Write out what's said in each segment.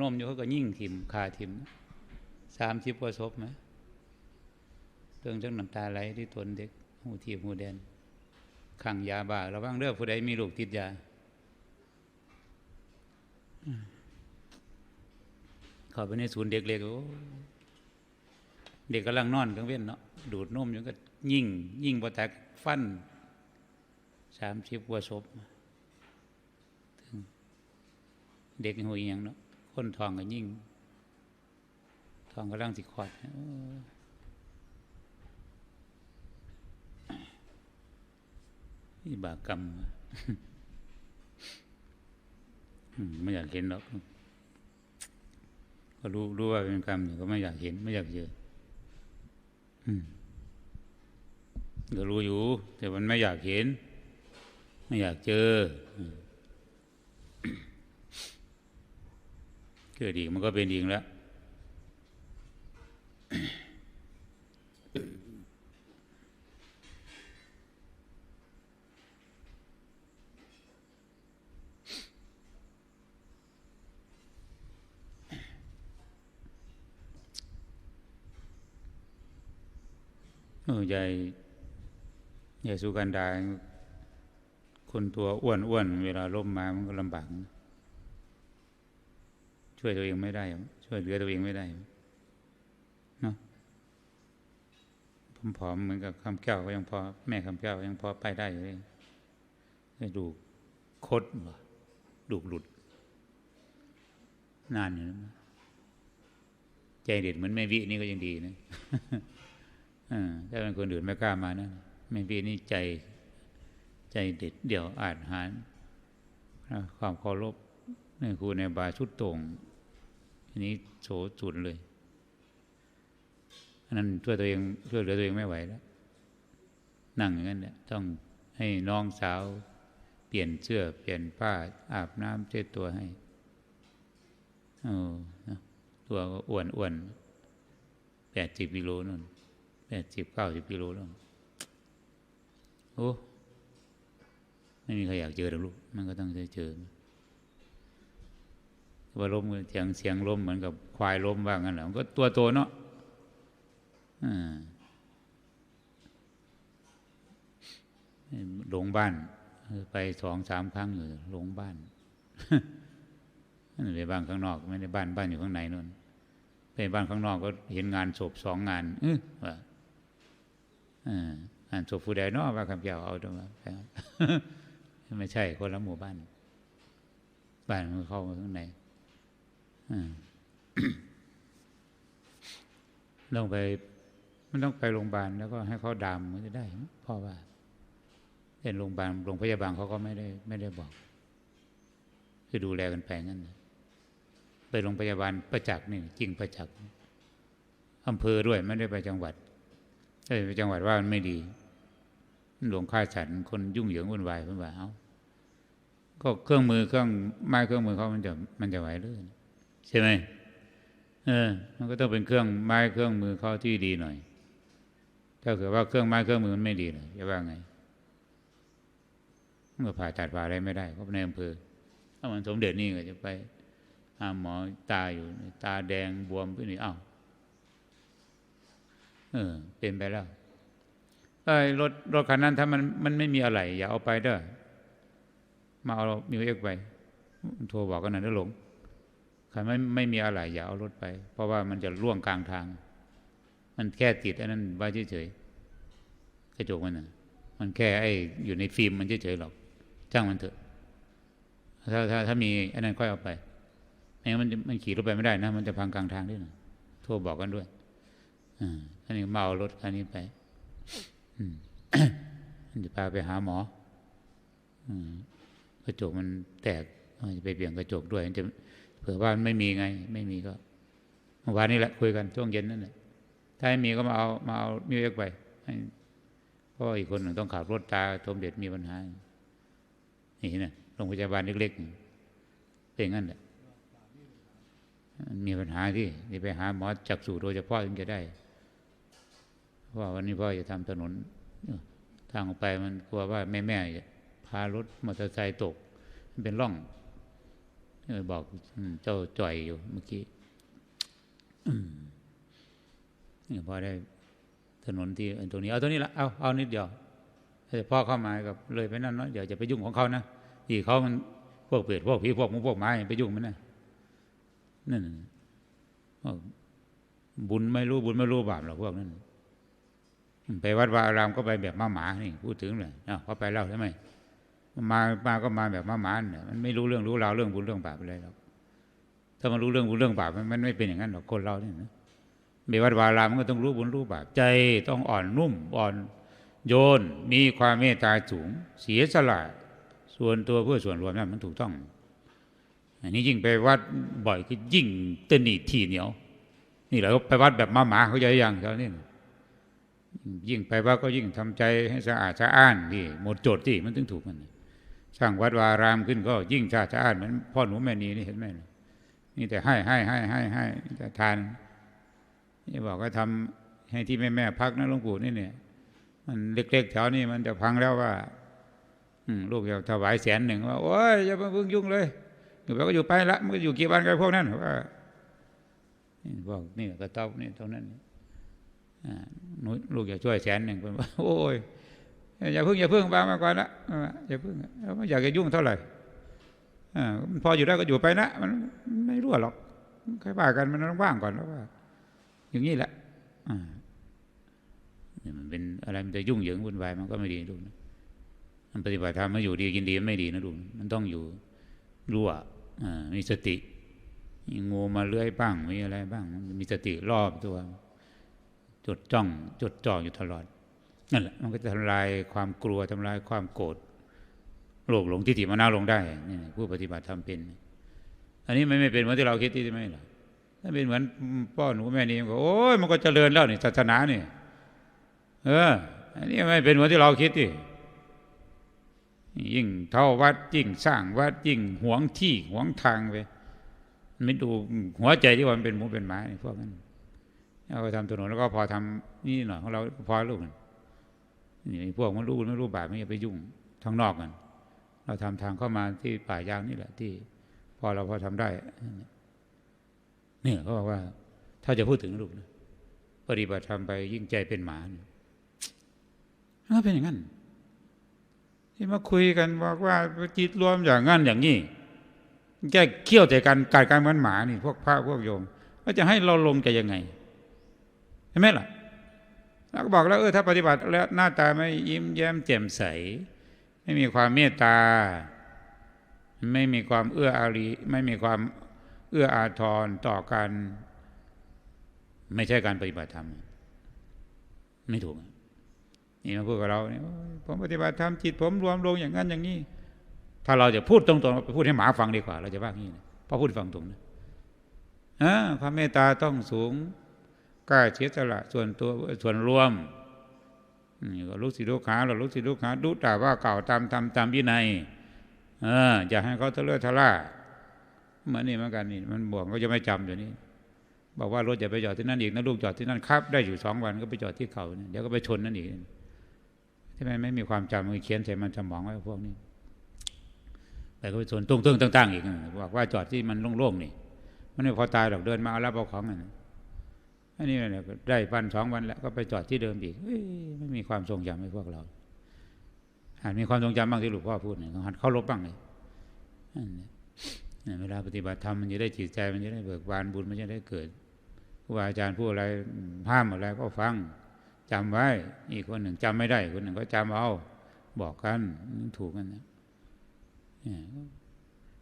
นมอยู่เขาก็ยิ่งทิมคาทิมสามสิบประสบไหมเติงจังน้ำตาไหลที่ตนเด็กหูทีบหูแดนขังยาบ้าระวังเด้อผู้ใดมีลูกติดยาเข้าไปในศูนย์เด็กเล็กโอ้เด็กกำลังนอนกลางเว้นเนาะดูดนมอยู่ก็ยิ่ง ยิ่งพอแตกฟันสามสิบกว่าศพเด็กหัวอหยังเนาะ คนทองก็ยิ่ง ทองกำลังสิคลอดนี่บากรรมไม่อยากเห็นหรอกก็รู้รู้ว่าเป็นกรรมอยู่ก็ไม่อยากเห็น ไม่อยากเจอก็รู้อยู่ แต่มันไม่อยากเห็น ไม่อยากเจออืม เกิดอีกมันก็เป็นอีกแล้ว เออใหญ่ใหญ่สุกันดาคนตัวอ้วนอ้วนเวลาล้มมามันก็ลำบากนะ ช่วยตัวเองไม่ได้ ช่วยเหลือตัวเองไม่ได้เนาะผอมเหมือนกับคำแก้วก็ยังพอ แม่คำแก้วยังพอไปได้อยู่เลยด้ดูคดบ่ดูหลุด นานอยู่นะใจเด็ดเหมือนแม่วินี่ก็ยังดีนะถ้าเป็นคนอื่นไม่กล้ามานะไม่พี่นี่ใจใจเด็ดเดี่ยวอาจหารความเคารพนี่ครูในบาชุดต่ง อันนี้โฉจุนเลยอันนั้นช่วยตัวเองช่วยเหลือตัวเองไม่ไหวแล้ว นั่งอย่างนั้นเนี่ยต้องให้น้องสาว เปลี่ยนเสื้อเปลี่ยนผ้าอาบน้ำเช็ดตัวให้โอ้ตัวก็อ้วนอ้วนแปดสิบกิโลนั่นแปดสิบเก้าสิบกิโลแล้วโอ้ไม่มีใครอยากเจอหรอกลูก มันก็ต้องได้เจอ ว่าล้มเสียงเสียงล้มเหมือนกับควายล้มว่างั้นแหละมันก็ตัวโตเนาะหลงบ้าน ไปสองสามครั้งอยู่หลงบ้านในบ้านข้างนอก ไม่ได้บ้านบ้านอยู่ข้างในนู่นไปบ้านข้างนอกก็เห็นงานศพสองงานเออว่าอ่านศพผู้ใดนอกว่าคำเกี่ยวเอาตรงนั้นไม่ใช่คนละหมู่บ้าน บ้านมันเข้ามาข้างใน ต้องไปมันต้องไปโรงพยาบาลแล้วก็ให้เขาดามมันจะได้พ่อว่าเป็นโรงพยาบาลโรงพยาบาลเขาก็ไม่ได้ ไม่ได้บอก คือดูแลกันไปงั้นไปโรงพยาบาลประจักษ์นี่จริงประจักษ์อำเภอด้วยไม่ได้ไปจังหวัดเอ้ไปจังหวัดว่ามันไม่ดีหลวงค่าฉันคนยุ่งเหยิงวุ่นวายเพื่อนว่าเอาก็เครื่องมือเครื่องไม้เครื่องมือเขามันจะมันจะไหวหรือ ใช่ไหมเออ มันก็ต้องเป็นเครื่องไม้เครื่องมือเขาที่ดีหน่อย ถ้าเกิดว่าเครื่องไม้เครื่องมือมันไม่ดีเลยจะว่าไงเมื่อผ่าตัดผ่าอะไรไม่ได้ก็ในอำเภอถ้ามันสมเด็จนี่ก็จะไปหาหมอตาอยู่ ตาแดงบวมขึ้นนี่อ้าวเออ เป็นไปแล้วไอ้รถรถคันนั้นถ้ามันมันไม่มีอะไร อย่าเอาไปเด้อมาเอามิวเอ็กไปโทรบอกกันหน่อยนะหลง คันไม่ไม่มีอะไรอย่าเอารถไป เพราะว่ามันจะล่วงกลางทาง มันแค่ติดอันนั้นไว้เฉยๆกระจกมันนะมันแค่ไอ้อยู่ในฟิล์มมันเฉยๆหรอกจ้างมันเถอะ ถ้าถ้าถ้ามีอันนั้นค่อยเอาไปไม่งั้นมันมันขี่รถไปไม่ได้นะ มันจะพังกลางทางด้วยนะโทรบอกกันด้วยอ่าอันนี้มาเอารถคันนี้ไปมันจะพาไปหาหมอกระจกมันแตกจะไปเปลี่ยนกระจกด้วยมันจะ เผื่อว่ามันไม่มีไง ไม่มีก็เมื่อวานนี้แหละคุยกันช่วงเย็นนั่นแหละถ้าไม่มีก็มาเอามาเอามิวเอ็กไปเพราะอีกคนหนึ่งต้องขับรถตาทมเด็ดมีปัญหา นี่นะโรงพยาบาลเล็กๆเป็นงั้นแหละมีปัญหาที่นี่ไปหาหมอจักสู่โดยเฉพาะถึงจะได้ว่าวันนี้พ่อจะทำถนนทางออกไปมันกลัวว่าแม่แม่พารถมอเตอร์ไซค์ตก เป็นร่อง บอกเจ้าจ่อยอยู่เมื่อกี้พอได้ถนนที่ตรงนี้ เอาตรงนี้ละเอาเอานิดเดียวพ่อเข้ามากับเลยไปนั่นเนาะเดี๋ยวจะไปยุ่งของเขานะที่เขามันพวกเปรตพวกผีพวกมุงพวกไม้ไปยุ่งมันนะนั่นบุญไม่รู้บุญไม่รู้บาปหรอกพวกนั้นไปวัดวาอารามก็ไปแบบมาหมานี่พูดถึงเลยเอาเขาไปเล่าใช่ไหม มามาก็มาแบบมาหมานเนี่ยมันไม่รู้เรื่องรู้ราวเรื่องบุญเรื่องบาปอะไรหรอกถ้ามันรู้เรื่องบุญเรื่องบาปมันไม่เป็นอย่างนั้นหรอกคนเราเนี่ยนะเบวัดวารามันก็ต้องรู้บุญรู้บาปใจต้องอ่อนนุ่มอ่อนโยนมีความเมตตาสูง เสียสละส่วนตัวเพื่อส่วนรวมนั่นมันถูกต้อง อันนี้ยิ่งไปวัดบ่อยก็ยิ่งตนีทีเหนียว นี่แหละไปวัดแบบมาหมาเขาใจยังเขาเนี่ยยิ่งไปวัดก็ยิ่งทำใจให้สะอาดสะอ้านที่หมดโจทย์ที่มันถึงถูกมัน สร้างวัดวารามขึ้นก็ยิ่งชาชาติเหมือนพ่อหนูแม่นีนี่เห็นไหมนี่แต่ให้ให้ให้ให้ให้แต่ทานนี่บอกว่าทำให้ที่แม่แม่พักนะหลวงปู่นี่เนี่ย มันเล็กๆแถวนี้มันจะพังแล้วว่า อืลูกอยากถวายแสนหนึ่งว่าโอ้ยอย่าเพิ่งยุ่งเลยอยู่ไปก็อยู่ไปละมันก็อยู่กี่วันกันพวกนั้นว่านี่บอกนี่กระต๊อบนี่ตรงนั้นอ่าหนูลูกอยากช่วยแสนหนึ่งคนว่า โอ้ย อย่าเพิ่งอย่าเพิ่งวางมาก่อนละอย่าเพิ่งไม่อยากจะยุ่งเท่าไหร่พออยู่ได้ก็อยู่ไปนะ มันไม่รั่วหรอกใครว่ากันมันต้องว่างก่อนแล้วว่า อย่างนี้แหละนี่มันเป็นอะไรมันจะยุ่งเหยิงวุ่นวายมันก็ไม่ดีดูนะมันปฏิบัติธรรมมาอยู่ดีกินดีไม่ดีนะดูมันต้องอยู่รั่วมีสติงูมาเลื้อยบ้างมีอะไรบ้าง มีสติรอบตัว จดจ้อง จดจ่ออยู่ตลอด นั่นแหละมันก็จะทำลายความกลัวทำลายความโกรธโลภหลงทิฏฐิมานาลงได้นี่ผู้ปฏิบัติทำเป็น อันนี้ไม่ไม่เป็นเหมือนที่เราคิดที่ไม่หรอกถ้าเป็นเหมือนพ่อหนูแม่นี่มันก็โอ้ยมันก็เจริญแล้วนี่ศาสนานี่เออ อันนี้ไม่เป็นเหมือนที่เราคิดที่ยิ่งเท่าวัดยิ่งสร้างวัดยิ่งหวงที่หวงทางไปไม่ดูหัวใจที่ว่ามันเป็นหมูเป็นหมาพวกนั้นเอาไปทำถนนแล้วก็พอทำนี่หน่อยของเราพอลูกนี่ นี่พวกมันรู้ไม่รู้บาปไม่ไปยุ่งทางนอกกัน เราทำทางเข้ามาที่ป่ายางนี่แหละ ที่ พอเราพอทำได้เนี่ยเขาบอกว่า ถ้าจะพูดถึงลูกนะปฏิบัติทำไปยิ่งใจเป็นหมาเนี่ยเป็นอย่างนั้น ที่มาคุยกันบอกว่าจิตรวมอย่างนั้นอย่างนี้แก้เขี้ยวแต่การการการเหมือนหมานี่ พวกพระพวกโยมก็จะให้เราลงจยังไงใช่ไหมล่ะ แล้วก็บอกแล้วเออถ้าปฏิบัติแล้วหน้าตาไม่ยิ้มแย้มแจ่มใส ไม่มีความเมตตา ไม่มีความเอื้ออารีไม่มีความเอื้ออาทรต่อกันไม่ใช่การปฏิบัติธรรม ไม่ถูกนี่มาพูดกับเราเนี่ยผมปฏิบัติธรรมจิตผมรวมลงอย่างนั้นอย่างนี้ ถ้าเราจะพูดตรงๆไปพูดให้หมาฟังดีกว่า เราจะว่างี้นะพอพูดฟังตรงนะความเมตตาต้องสูง กล้าเสียสละส่วนตัวส่วนรวมนี่ก็ลูกศิษย์ลูกหาเราลูกศิษย์ลูกหาดูแต่ว่าเก่าตามตามตามวินัยเอออย่าให้เขาทะเลาะทะล่าเหมือนนี่เหมือนกันนี่มันบอกเขาจะไม่จำอยู่นี่บอกว่ารถอย่าไปจอดที่นั่นอีกนะลูกจอดที่นั่นครับ ได้อยู่สองวันก็ไปจอดที่เขาเดี๋ยวก็ไปชนนั่นอีกทำไมไม่มีความจำมันเขียนใส่มันสมองไว้พวกนี้แต่ก็ไปชนตุ้งตุ้งตั้งๆอีกบอกว่าจอดที่มันโล่งๆนี่มันไม่พอตายหรอกเดินมาเอารับเอาของมัน อันนี้เนี่ยได้พันสองวันแล้วก็ไปจอดที่เดิมอีกไม่มีความทรงจำให้พวกเราหากมีความทรงจำบ้างที่หลวงพ่อพูดเนี่ยหัดเข้ารบบ้างเลยเวลาปฏิบัติธรรมมันจะได้จิตใจมันจะได้เบิกบานบุญมันจะได้เกิดครูอาจารย์พูดอะไรห้ามอะไรก็ฟังจำไว้ อีกคนหนึ่งจำไม่ได้คนหนึ่งก็จำเอาบอกกันถูกกันนะ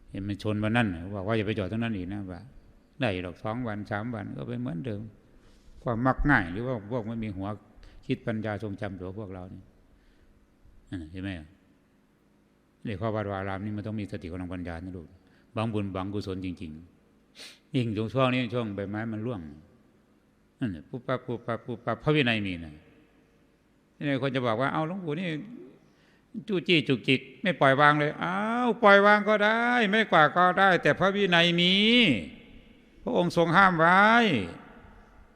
เห็นมันชนวันนั้นบอกว่าอย่าไปจอดตรงนั้นอีกนะว่าได้หรอกสองวันสามวันก็เป็นเหมือนเดิม ความมักง่าย หรือว่าพวกไม่มีหัวคิดปัญญาทรงจำตัวพวกเรานี่เห็นไหมเรียกว่าวัดวารามนี่มันต้องมีสติของปัญญานะลูกบางบุญบางกุศลจริงๆยิ่งช่วงนี้ช่วงใบไม้มันร่วงนั่นปุ๊บปั๊บปุ๊บปั๊บปุ๊บปั๊บพระวินัยมีนะนี่คนจะบอกว่า เอาหลวงปู่นี่จู้จี้จุกจิก ไม่ปล่อยวางเลย อ้าวปล่อยวางก็ได้ ไม่กว่าก็ได้ แต่พระวินัยมี พระองค์ทรงห้ามไว้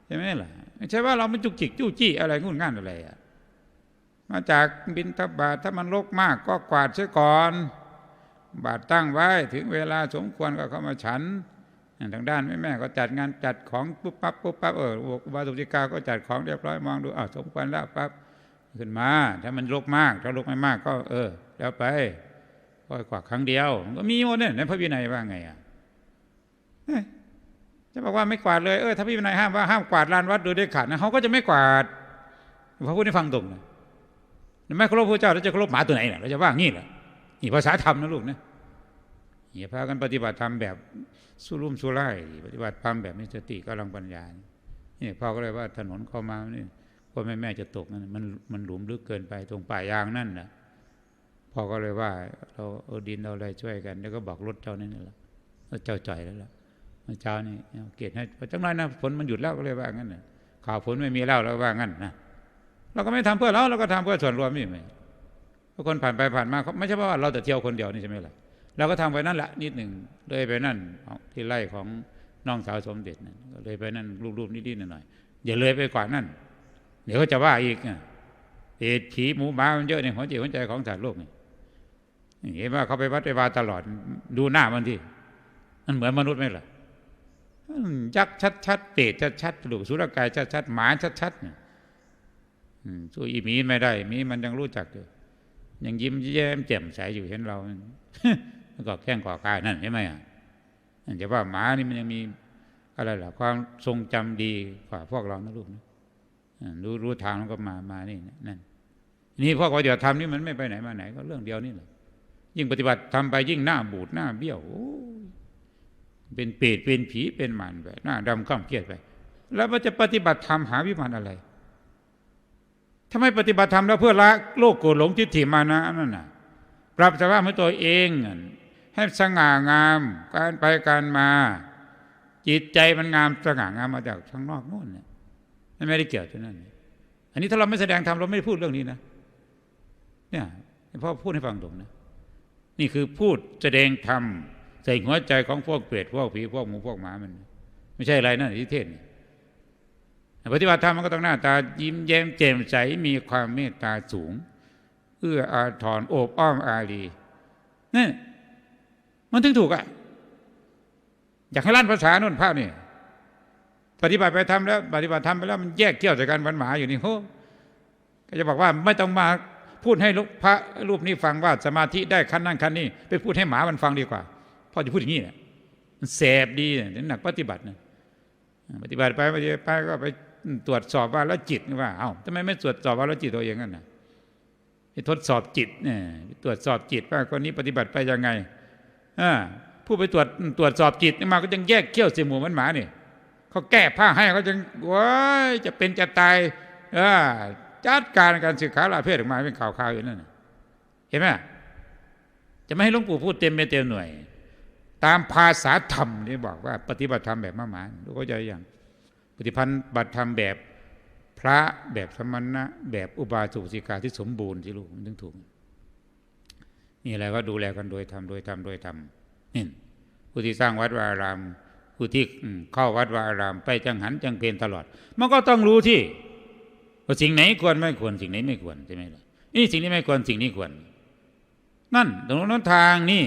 ใช่ไหมล่ะไม่ใช่ว่าเราไม่จุกจิกจู้จี้อะไรงุ่นง่านอะไรอะมาจากบินทบาทถ้ามันลกมากก็กวาดเสียก่อน บาตรตั้งไว้ถึงเวลาสมควรก็เข้ามาฉันทางด้านแม่แม่ก็จัดงานจัดของปุ๊บปั๊บปุ๊บปั๊บเออบาสุติกา ก็จัดของเรียบร้อยมองดูอ้าวสมควรแล้วปั๊บขึ้นมา ถ้ามันลกมาก ถ้าลกไม่มากก็ เออ แล้วไปก็กว่าครั้งเดียวมันก็มีหมดเนี่ยในพระวินัยว่าไงอะ จะบอกว่าไม่กวาดเลยเออถ้าพระวินัยห้ามว่าห้ามกวาดลานวัดโดยเด็ดขาดนะเขาก็จะไม่กวาดพระพูดให้ฟังตรงนะไม่เคารพพระเจ้าแล้วจะเคารพหมาตัวไหนเนี่ยเราจะว่างี้เหรอนี่ภาษาธรรมนะลูกนะอย่าพากันปฏิบัติธรรมแบบสุรุ่มสุร่ายปฏิบัติธรรมแบบมีสติกำลังปัญญาเนี่ยพ่อก็เลยว่าถนนเข้ามานี่พ่อแม่แม่จะตกนั่นมันมันหลุมลึกเกินไปตรงป่ายางนั่นนะพ่อก็เลยว่า เราเอาดินเอาอะไรช่วยกัน แล้วก็บอกรถเจ้านี่นี่แหละเจ้าจ่อยแล้วล่ะ เจ้านี่เกตให้จังไรนะฝนมันหยุดแล้วก็เลยว่างั้นนะข่าวฝนไม่มีแล้วเราว่างั้นนะเราก็ไม่ทำเพื่อเราเราก็ทำเพื่อส่วนรวมนี่ไหมคนผ่านไปผ่านมาเขาไม่ใช่ว่าเราแต่เที่ยวคนเดียวนี่ใช่ไหมล่ะเราก็ทำไปนั่นแหละนิดหนึ่งเลยไปนั่นที่ไร่ของน้องสาวสมเด็จนั่นก็เลยไปนั่นรูปๆนิดๆหน่อยๆอย่าเลยไปกว่านั่น เดี๋ยวเขาจะว่าอีกเอดผีหมูหมามันเยอะในหัวจิตหัวใจของสัตว์โลกนี่เห็นว่าเขาไปวัดไปวาตลอดดูหน้ามันที่มันเหมือนมนุษย์ไหมล่ะ ยักษ์ชัดๆเปรตชัดๆกระดูกสุรกายชัดๆหมาชัดๆเนี่ยสู้อีหมีไม่ได้มีมันยังรู้จักอยู่ยังยิ้มแย้มแจ่มใสอยู่เห็นเราแล้วก็แข้งก่อกายนั่นใช่ไหมอะจะว่าหมานี่มันยังมีอะไรล่ะความทรงจำดีกว่าพวกเรานะลูกนะรู้รู้ทางมันก็มามานี่นั่นนี่พวกเราเดี๋ยวทำนี่มันไม่ไปไหนมาไหน ก็เรื่องเดียวนี่แหละยิ่งปฏิบัติทำไปยิ่งหน้าบูดหน้าเบี้ยว เป็นเปรตเป็นผีเป็นมันไปหน้าดำข้ามเครียดไป แล้วมันจะปฏิบัติธรรมหาวิมานอะไรถ้าไมปฏิบัติธรรมแล้วเพื่อละโลกโกรธหลงทิฏฐิมานะนั่นน่ะปรับสภาพให้ตัวเองให้สง่างามการไปการมา จิตใจมันงามสง่างามมาจากข้างนอกโน่นเนี่ยมันไม่ได้เกี่ยวกับนั่นอันนี้ถ้าเราไม่แสดงธรรมเราไม่ได้พูดเรื่องนี้นะเนี่ยพ่อพูดให้ฟังตรงนะนี่คือพูดแสดงธรรม ใส่หัวใจของพวกเปรตพวกผีพวกหมูพวกหมามัน ไม่ใช่อะไรนะที่เทศปฏิบัติธรรมมันก็ต้องหน้าตายิ้มแย้มแจ่มใสมีความเมตตาสูง เอื้ออาทรโอบอ้อมอารีนี่มันถึงถูกอะ อยากให้ลั่นภาษาโน่นภาพนี่ปฏิบัติไปทำแล้ว ปฏิบัติทำไปแล้วมันแยกเกี่ยวจากการวันหมาอยู่นี่โหก็จะบอกว่าไม่ต้องมาพูดให้พระรูปนี้ฟังว่าสมาธิได้ขั้นนั่นขั้นนี้ไปพูดให้หมามันฟังดีกว่า พ่อจะพูดอย่างนี้เนี่ยมันแสบดีเนี่ยหนักปฏิบัตินะปฏิบัติไปปฏิบัติไปก็ไปตรวจสอบว่าแล้วจิตว่าเอ้าทำไมไม่ตรวจสอบว่าแล้วจิตตัวเองนั่นนะไปทดสอบจิตเนี่ยตรวจสอบจิตว่าคนนี้ปฏิบัติไปยังไงอ่าผู้ไปตรวจตรวจสอบจิตมาก็ยังแยกเขี้ยวเสียหมูมันหมาเนี่ยเขาแก้ผ้าให้เขาจึงว้ายจะเป็นจะตายจัดการการศึกษาลาเพศออกมาเป็นข่าวข่าวอยู่นั่นเห็นไหมจะไม่ให้หลวงปู่พูดเต็มไปเต็มหน่วย ตามภาษาธรรมนี่บอกว่า ปฏิบัติธรรมแบบมหมาลูกเข้าใจยังปฏิพันธ์บัติธรรมแบบพระแบบสมณะแบบอุบาสุสิกาที่สมบูรณ์ที่ลูกมันถึงถูกนี่อะไรก็ดูแลกันโดยธรรมโดยธรรมโดยธรรมนี่ผู้ที่สร้างวัดวาอารามผู้ที่เข้าวัดวาอาราม ไปจังหันจังเพนตลอด มันก็ต้องรู้ที่ว่าสิ่งไหนควรไม่ควรสิ่งไหนไม่ควรใช่ไหมล่ะนี่สิ่งนี้ไม่ควรสิ่งนี้ควร นั่นตรงนั้นทางนี่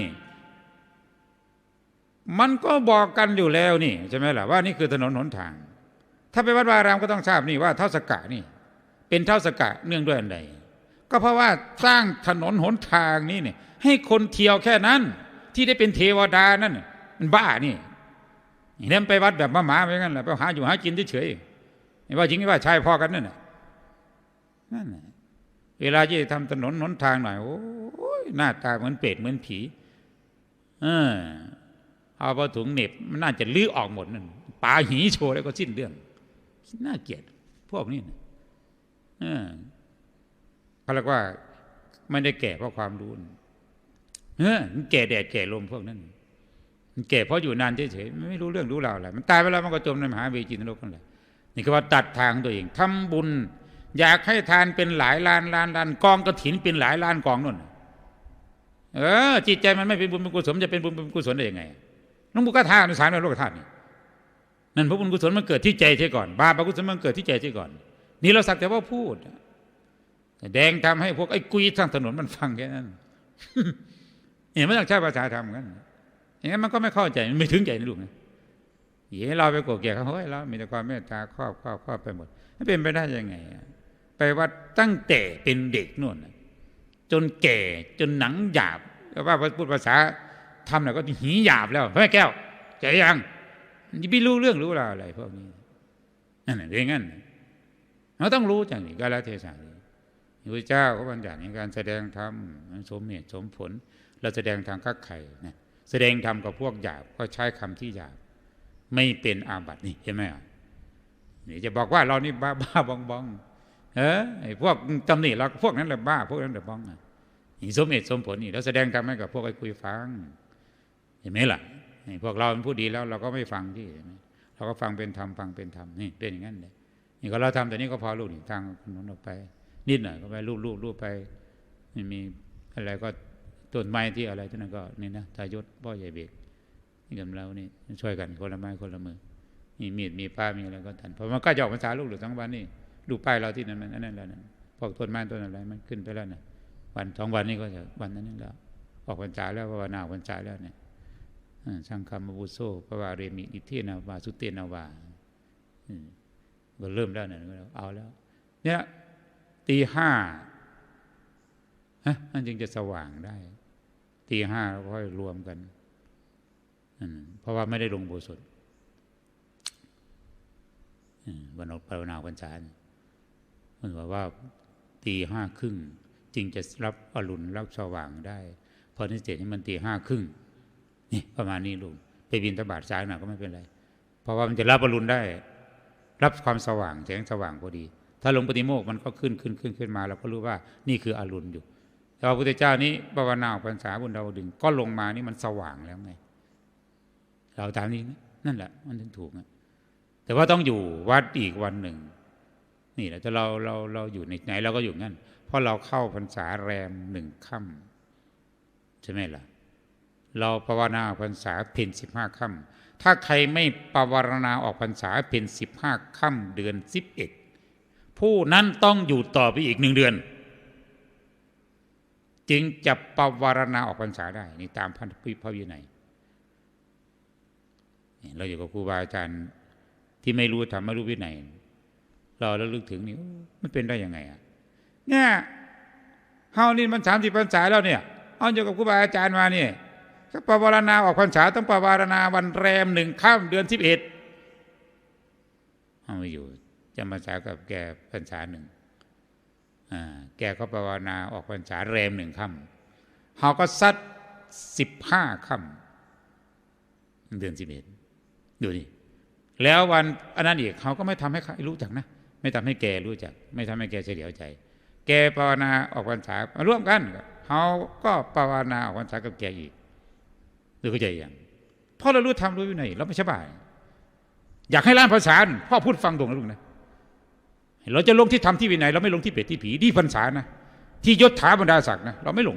มันก็บอกกันอยู่แล้วนี่ใช่ไหมล่ะว่านี่คือถนนหนทาง ถ้าไปวัดวารามก็ต้องทราบนี่ว่าเท่าสกะนี่ เป็นเท่าสกะเนื่องด้วยอันใด ก็เพราะว่าสร้างถนนหนทางนี่เนี่ยให้คนเที่ยวแค่นั้น ที่ได้เป็นเทวดานั่นมันบ้านี่เนี่ยไปวัดแบบมาหมาไปงั้นแหละไปหาอยู่หากินเฉยๆว่าจริงว่าชายพอกันนั่นน่ะนั่นเวลาที่ทำถนนหนทางหน่อยโอ้ยหน้าตาเหมือนเป็ดเหมือนผี เออ เอาผ้าถุงเน็บมันน่าจะลื้อออกหมดนั่นปาหีโชว์แล้วก็สิ้นเรื่องน่าเกลียดพวกนี้นะเขาเรียกว่าไม่ได้แก่เพราะความรู้เออมันแก่แดดแก่ลมพวกนั้นมันแก่เพราะอยู่นานเฉยๆไม่รู้เรื่องรู้ราวอะไรมันตายไปแล้วมันก็จมในมหาเวจีนรกนั่นแหละนี่คือว่าตัดทางตัวเองทำบุญ อยากให้ทานเป็นหลายล้านล้านล้านกองกระถินเป็นหลายล้านกองนั่นเออจิตใจมันไม่เป็นบุญเป็นกุศลจะเป็นบุญเป็นกุศลได้ยังไง น้องบุกท่าในสารในโลกธาตุนี่นั่นพระบุญกุศลมันเกิดที่ใจใช่ก่อน บาปกุศลมันเกิดที่ใจใช่ก่อน นี่เราสักแต่ว่าพูดแดงทำให้พวกไอ้กุยทางถนนมันฟังแค่นั้นเนี่ยมันต้องใช้ภาษาธรรมกันอย่างนั้นมันก็ไม่เข้าใจมันไม่ถึงใจนลูกนะอย่าให้เราไปโกรธเกลียดเขาเฮ้ยเรามีแต่ความเมตตาครอบครอบครอบไปหมดมันเป็นไปได้ยังไงไปว่าตั้งแต่เป็นเด็กนู่นจนแก่จนหนังหยาบว่าพูดภาษา ทำน่ะก็หีหยาบแล้วเฮ้ยแก้วใจยังจะไม่รู้เรื่องรู้ราวอะไรพวกนี้นั่นแหละเรื่องนั้นเราต้องรู้จังนี้กาลเทศะนี้พระเจ้าก็บัญญัติในการแสดงธรรมสมเหตุสมผล เราแสดงทางกักไข่นะแสดงธรรมกับพวกหยาบก็ใช้คำที่หยาบ ไม่เป็นอาบัตินี่เห็นไหมอะนี่จะบอกว่าเรานี่บ้าบ้าบองบองเออไอ้พวกตำหนิเราพวกนั้นแหละบ้า พวกนั้นแหละบ้องอะสมเหตุสมผลนี่เราแสดงธรรมให้กับพวกไอ้คุยฟัง เห็นไหมล่ะพวกเราเป็นผู้ดีแล้วเราก็ไม่ฟังที่เราก็ฟังเป็นธรรมฟังเป็นธรรมนี่เป็นอย่างนั้นเลยนี่ก็เราทำแต่นี้ก็พอลูกนี่ทางคนนั้นออกไป นิดหน่อยก็ไปรูปรูปรูปไปม่มีอะไรก็ต้นไม้ที่อะไรที่นั่นก็นี่นะทายศพ่อใหญ่เบกนี่กับเรานี่ช่วยกันคนละไม้คนละมือมีมีดมีป้ามีอะไรก็ทันเพราะมันก็จะออกภาษาลูกหรือทั้งวันนี่ดูป้ายเราที่นั่นมันอันนั้นแล้วนั่พวกต้นไม้ต้นอะไรมันขึ้นไปแล้วนะวันสองวันนี้ก็จะวันนั้นนั่แล้วออกพรรษาแล้วภาวนาพรรษาแล้วเนี่ย สังคามบุโซภาวาเรมิอิเทนาวาสุเตนาวาก็เริ่มแล้วเนี่ยเอาแล้ว เนี่ยตีห้าฮะมันจึงจะสว่างได้ตีห้าเราค่อยรวมกันเพราะว่าไม่ได้ลงโบสถวันออกภาวนาพรรษามันบอกว่าตีห้าครึ่งจึงจะรับอรุณรับสว่างได้ พอที่เสร็จนี่มันตีห้าครึ่ง นี่ประมาณนี้ลูกไปบินตบาทซ้ายหน่อยก็ไม่เป็นไร เพราะว่ามันจะรับอรุณได้ รับความสว่างแสงสว่างพอดี ถ้าลงปฏิโมกมันก็ขึ้นขึ้นขึ้นขึ้นมาเราก็รู้ว่านี่คืออรุณอยู่แต่พระพุทธเจ้านี้ภาวนาพรรษาบุญดาวดึงก็ลงมานี่มันสว่างแล้วไง เราตามนี้นั่นแหละ มันถึงถูกนะแต่ว่าต้องอยู่วัดอีกวันหนึ่ง นี่แหละถ้าเราเราเราอยู่ในไหนเราก็อยู่งั้นเพราะเราเข้าพรรษาแรมหนึ่งค่ำใช่ไหมล่ะ เราภาวนาพรรษาเพ็ญสิบห้าค่ำถ้าใครไม่ภาวนาออกพรรษาเป็นสิบห้าค่ำเดือนสิบเอ็ดผู้นั้นต้องอยู่ต่อไปอีกหนึ่งเดือน จึงจะปวารณาออกพรรษาได้นี่ตามพันธพิพวินัยเราอยู่กับครูบาอาจารย์ที่ไม่รู้ธรรมไม่รู้วินัยเราแล้วลึกถึงนี่มันเป็นได้ยังไงอะเนี่ยเฮานี่มันสามสิบพรรษาแล้วเนี่ยเอาอยู่กับครูบาอาจารย์มาเนี่ย ก็ปวารณาออกพรรษาต้องปวารณาวันแรมหนึ่งข้ามเดือนสิบเอ็ดเอาไม่อยู่จำพรรษากับแกพรรษาหนึ่งแกก็ภาวนาออกพรรษาแรมหนึ่งค่ำเขาก็ซัดสิบห้าค่ำเดือนสิบเอ็ดดูนี่แล้ววันอันนั้นอีกเขาก็ไม่ทำให้ใครรู้จักนะ ไม่ทำให้แกรู้จัก ไม่ทำให้แกเฉลียวใจ แกภาวนาออกพรรษามาร่วมกันเขาก็ภาวนาออกพรรษากับแกอีก ดูเข้าใจยังเพราเรารู้ทำรู้วินัยเราไม่ใช่บ้าอยากให้ล้านภาษาพ่อพูดฟังตรงนะลูกนะเราจะลงที่ทำที่วินัยเราไม่ลงที่เป็ดที่ผีที่พรรษานะที่ยศถาบรรดาศักดิ์นะเราไม่ลง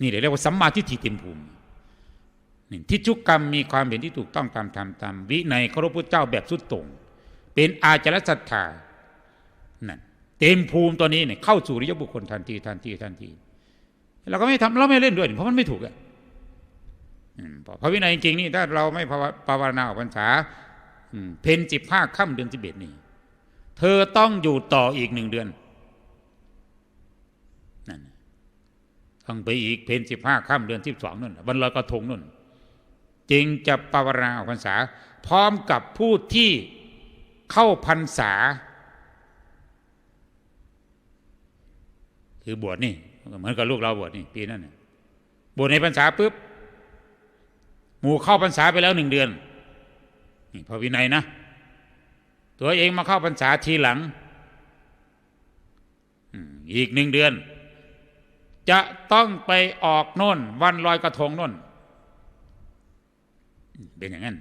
นี่เรียกว่าสัมมาทิฏฐิเต็มภูมินี่ทิฏฐุกรรมมีความเห็นที่ถูกต้องตามธรรมตามวินัยเคารพพระเจ้าแบบสุดตรง เป็นอาจารศรัทธานั่นเต็มภูมิตัวนี้เนี่ยเข้าสู่ริยบุคคลทันทีทันทีทันทีเราก็ไม่ทำเราไม่เล่นด้วยเพราะมันไม่ถูกอะ พระวินัยจริงๆนี่ถ้าเราไม่ภาวนาออกพรรษาเพนจิบห้าค่ำเดือนสิบเอ็ดนี่ เธอต้องอยู่ต่ออีกหนึ่งเดือนนั่นต้องไปอีกเพนสิบห้าค่ำเดือนสิบสองนั่นวันลอยกระทงนั่นจึงจะปวารณาออกพรรษา พร้อมกับผู้ที่เข้าพรรษา คือบวชนี่เหมือนกับลูกเราบวชนี่ปีนั้นบวชในพรรษาปุ๊บ หมู่เข้าพรรษาไปแล้วหนึ่งเดือนนี่พระวินัยนะ ตัวเองมาเข้าพรรษาทีหลังอีกหนึ่งเดือน จะต้องไปออกโน่น วันลอยกระทงโน่น เป็นอย่างนั้น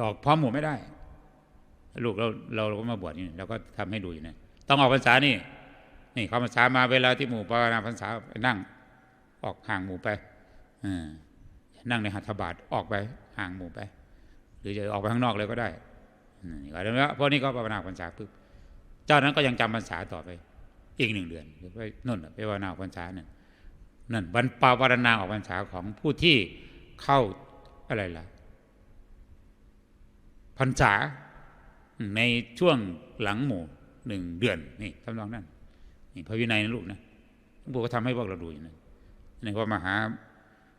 ออกพร้อมหมู่ไม่ได้ ลูกเราเราก็มาบวชนี่เราก็ทำให้ดูอยู่นะต้องออกพรรษานี่นี่เข้าพรรษามาเวลาที่หมู่ภาวนาพรรษาไปนั่ง ออกห่างหมู่ไป นั่งในหัตถบาทออกไปห่างหมู่ไป หรือจะออกไปข้างนอกเลยก็ได้ก็แล้วพวกนี้ก็ภาวนาพรรษาปุ๊บเจ้านั้นก็ยังจำพรรษาต่อไป อีกหนึ่งเดือนไปนู่นไปภาวนาพรรษาเนี่ยนั่นบรรปาวารณาออกพรรษาของผู้ที่เข้าอะไรล่ะพรรษาในช่วงหลังหมู่หนึ่งเดือนนี่ทำนองนั้นนี่พระวินัยนะลูกนะหลวงปู่ก็ทำให้พวกเราดูอย่างนั้นนี่ก็มหา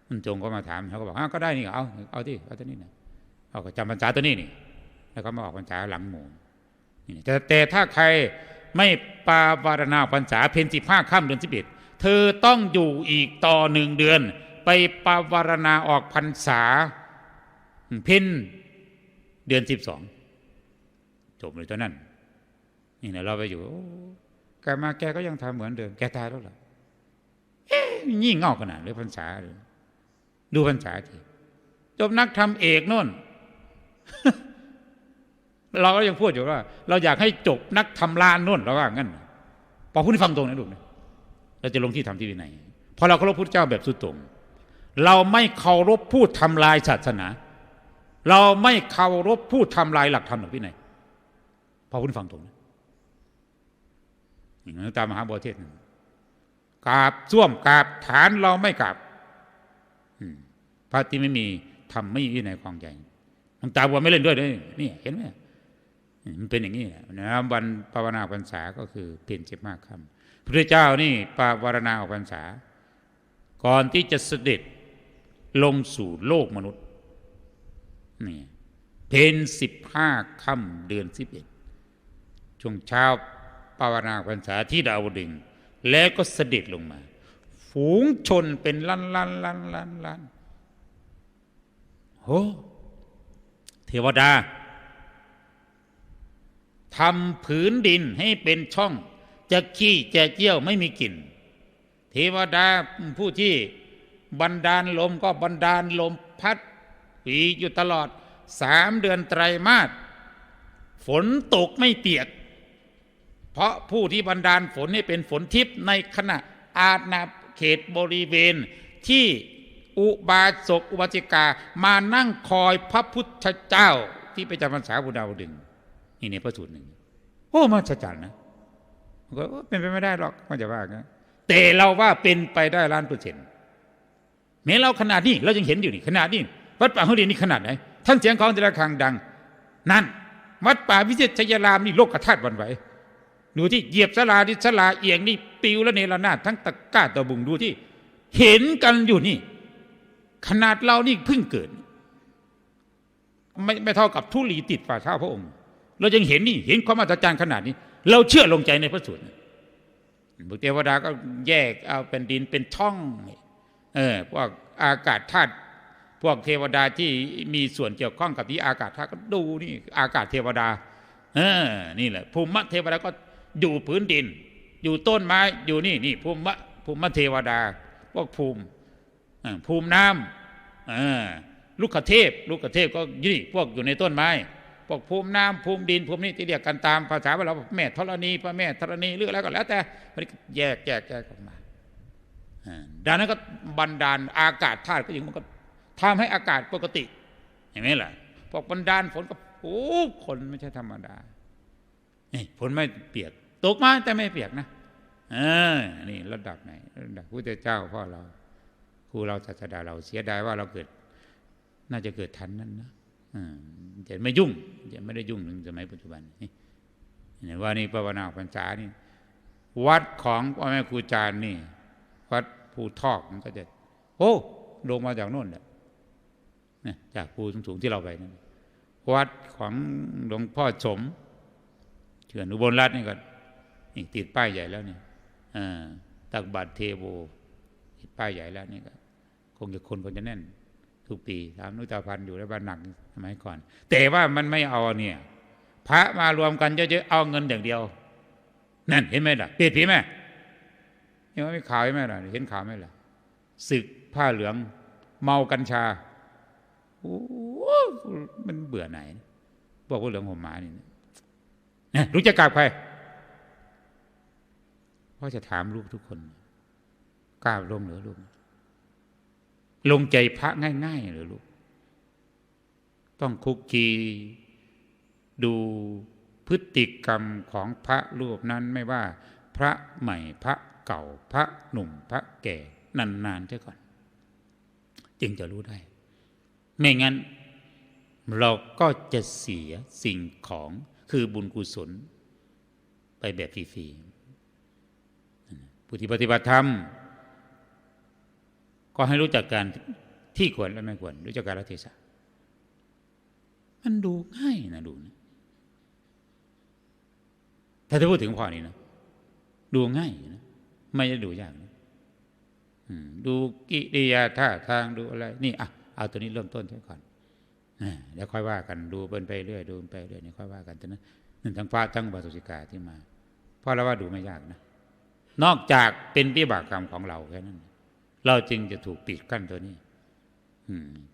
มันจงก็มาถามเขาก็บอกอ้าวก็ได้นี่เอาเอาที่เอาตัวนี้นะเอาก็จำพรรษาตัวนี้นี่แล้วก็มาออกพรรษาหลังหมู่นี่แต่แต่ถ้าใครไม่ปาวารณาพรรษาเพนสิบห้าค่ำเดือนสิบเอ็ดเธอต้องอยู่อีกต่อหนึ่งเดือน ไปปาวารณาออกพรรษาเพนเดือนสิบสองจบเลยเท่านั้น นี่นะเราไปอยู่แกมาแกก็ยังทำเหมือนเดิม แกตายแล้วเหรอเอ๊ะยิ่งเง่าขนาดเลยพรรษาเลย ดูพรรษาทีจบนักทำเอกโน่น เราก็ยังพูดอยู่ว่า เราอยากให้จบนักทำลานโน่นเราว่างั้นพอพูดให้ฟังตรงนะลูกนะเราจะลงที่ทำที่วินัยพอเราเคารพพุทธเจ้าแบบสุดตรง เราไม่เคารพผู้ทำลายศาสนา เราไม่เคารพผู้ทำลายหลักธรรมหลักวินัยพอพูดให้ฟังตรงนะตามมหาบรเทศกราบส้วมกราบฐานเราไม่กราบ พระที่ไม่มีทำไม่มีวินัยคลองใจหลวงตาบัวไม่เล่นด้วยเลยนี่เห็นไหมมันเป็นอย่างนี้นะวันภาวนาพรรษาก็คือเปลี่ยนเจ็บมากคำพระเจ้านี่ปาวารณาออกพรรษา ก่อนที่จะเสด็จลงสู่โลกมนุษย์นี่เพนสิบห้าค่ำเดือนสิบเอ็ดช่วงเช้าปาวนาพรรษาที่ดาวดึง แล้วก็เสด็จลงมา ฝูงชนเป็นล้านล้านล้านล้านล้าน โอ้เทวดาทำผืนดินให้เป็นช่อง จะขี้จะเจี้ยวไม่มีกลิ่น เทวดาผู้ที่บันดาลลมก็บันดาลลมพัดปีอยู่ตลอดสามเดือนไตรมาสฝนตกไม่เปียก เพราะผู้ที่บันดาลฝนให้เป็นฝนทิพย์ในขณะอาณาเขตบริเวณที่ อุบาสกอุบาสิกา มานั่งคอยพระพุทธเจ้า ที่ไปจำพรรษาบุดาวดึง นี่ในพระสูตรหนึ่งโอ้มาชัดจันนะก็เป็นไปไม่ได้หรอกมันจะว่ากันแต่เราว่าเป็นไปได้ล้านเปอร์เซ็นต์แม้เราขนาดนี้เรายังเห็นอยู่นี่ขนาดนี้วัดป่าห้องเรียนนี่ขนาดไหนท่านเสียงของแต่ละครั้งดัง นั่น วัดป่าวิเศษชัยรามนี่โลกกระทาดวันไหวดูที่เหยียบสลาดิสลาเอียงนี่ปิวและเนรนาถทั้งตะก้าตะบุงดูที่ เห็นกันอยู่นี่ ขนาดเรานี่เพิ่งเกิด ไม่ไม่เท่ากับทุลีติดฝ่าเท้าพระองค์ เรายังเห็นนี่เห็นความอัศจรรย์ขนาดนี้ เราเชื่อลงใจในพระสูตรบุตรเทวดาก็แยกเอาเป็นดินเป็นช่องเออพวกอากาศธาตุพวกเทวดาที่มีส่วนเกี่ยวข้องกับที่อากาศธาตุก็ดูนี่ อากาศเทวดา เออ นี่แหละภูมิเทวดาก็อยู่พื้นดิน อยู่ต้นไม้อยู่นี่นี่ภูมิภูมิเทวดา พวกภูมิ ภูมิน้ำลูกขเทพ ลูกขเทพก็ยี่พวกอยู่ในต้นไม้พวกภูมิน้ำภูมิดินภูมินี่ที่เรียกกันตามภาษาเราแม่ธรณีพระแม่ธรณีหรืออะไรก็แล้วแต่มันแยกแยกแยกออกมาอ่าดังนั้นก็บันดาลอากาศธาตุก็ย่างมันก็ทำให้อากาศปกติเห็นไหมล่ะพวกบันดาลฝนก็โอ้คนไม่ใช่ธรรมดานี่ฝนไม่เปียก ตกมาแต่ไม่เปียกนะเออนี่ระดับไหนระดับพระเจ้าพ่อเรา ครูเราศาสดาเราเสียดายว่าเราเกิด น่าจะเกิดทันนั้นนะจะไม่ยุ่งจะไม่ได้ยุ่งถึงสมัยปัจจุบันนี่ว่านี่ภาวนาพรรษานี่ วัดของพ่อแม่ครูอาจารย์นี่ วัดภูทอกมันก็จะโอ้ลงมาจากโน่นแหละจากภูสูงๆที่เราไปนั่นวัดของหลวงพ่อสมเขื่อนอุบลรัตน์นี่ก็ติดป้ายใหญ่แล้วนี่ตักบาตรเทโว ป้ายใหญ่แล้วนี่ก็คงจะคนคนจะแน่น ทุกปีถามนุตาพันอยู่แล้วบ้านหนักสมัยก่อน แต่ว่ามันไม่เอาเนี่ย พระมารวมกันเยอะๆเอาเงินอย่างเดียว นั่นเห็นไหมล่ะเปรียผีไหมยังไม่ข่าวไหมล่ะเห็นข่าวไหมล่ะศึกผ้าเหลือง เมากัญชาโอ้มันเบื่อไหนบอกว่าเหลืองห่มหมานี่นะรู้จะกราบใครพ่อจะถามลูกทุกคน กราบลงหรือลูกลงใจพระง่ายๆหรือลูกต้องคุกคีดูพฤติกรรมของพระรูปนั้นไม่ว่า พระใหม่พระเก่าพระหนุ่มพระแก่นานๆเสียก่อน จึงจะรู้ได้ ไม่งั้น เราก็จะเสียสิ่งของคือบุญกุศล ไปแบบฟรีๆผู้ที่ปฏิบัติธรรม ก็ให้รู้จักการที่ควรและไม่ควร รู้จักการละเทศะมันดูง่ายนะดูนะถ้าจะพูดถึงพ่อนี่นะดูง่ายนะไม่ได้ดูยากนะดูกิริยาท่าทางดูอะไร นี่อะเอาตัวนี้เริ่มต้นเสียก่อนนะเดี๋ยวค่อยว่ากันดูเปิ้นไปเรื่อยดูไปเรื่อยนี่ค่อยว่ากันแต่นั้นนั่นทั้งพระทั้งบาสุสิกาที่มา เพราะเราว่าดูไม่ยากนะ นอกจากเป็นวิบากกรรมของเราแค่นั้น เราจึงจะถูกปิดกั้นตัวนี้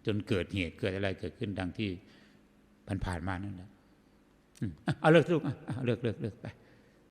จนเกิดเหตุเกิดอะไรเกิดขึ้นดังที่ผ่านๆมานั่นแหละอือะเอาเลิกลูกอะเอาเลิกเลิกเลิกไป